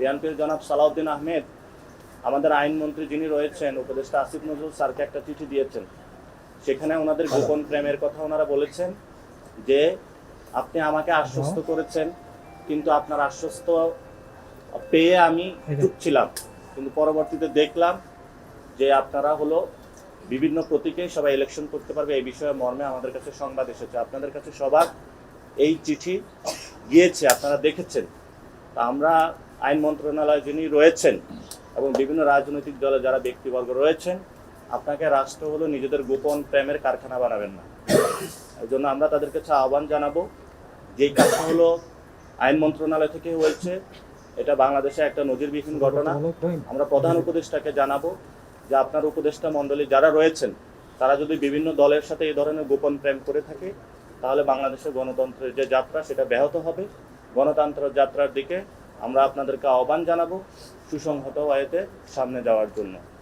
বিএনপির জনাব সালাউদ্দিন আহমেদ আমাদের আইনমন্ত্রী যিনি রয়েছেন উপদেষ্টা আসিফ নজরুল স্যারকে একটা চিঠি দিয়েছেন। সেখানে ওনাদের গোপন প্রেমের কথা ওনারা বলেছেন যে আপনি আমাকে আশ্বস্ত করেছেন কিন্তু আপনার আশ্বস্ত পেয়ে আমি চুপ ছিলাম। কিন্তু পরবর্তীতে দেখলাম যে আপনারা হলো বিভিন্ন প্রতীকে সবাই ইলেকশন করতে পারবে এই বিষয়ে মর্মে আমাদের কাছে সংবাদ এসেছে। আপনাদের কাছে সবার এই চিঠি গিয়েছে আপনারা দেখেছেন। তা আমরা আইন মন্ত্রণালয় যিনি রয়েছেন এবং বিভিন্ন রাজনৈতিক দলে যারা ব্যক্তিবর্গ রয়েছেন, আপনাকে রাষ্ট্র হলো নিজেদের গোপন প্রেমের কারখানা বানাবেন না। এই জন্য আমরা তাদের কাছে আহ্বান জানাব যেই কাজটা হলো আইন মন্ত্রণালয় থেকে হয়েছে, এটা বাংলাদেশে একটা নজিরবিহীন ঘটনা। আমরা প্রধান উপদেষ্টাকে জানাব যে আপনার উপদেষ্টা মণ্ডলী যারা রয়েছেন, তারা যদি বিভিন্ন দলের সাথে এই ধরনের গোপন প্রেম করে থাকে, তাহলে বাংলাদেশের গণতন্ত্রের যে যাত্রা, সেটা ব্যাহত হবে। গণতন্ত্র যাত্রার দিকে আমরা আপনাদেরকে আহ্বান জানাব সুসংহত আয়তে সামনে যাওয়ার জন্য।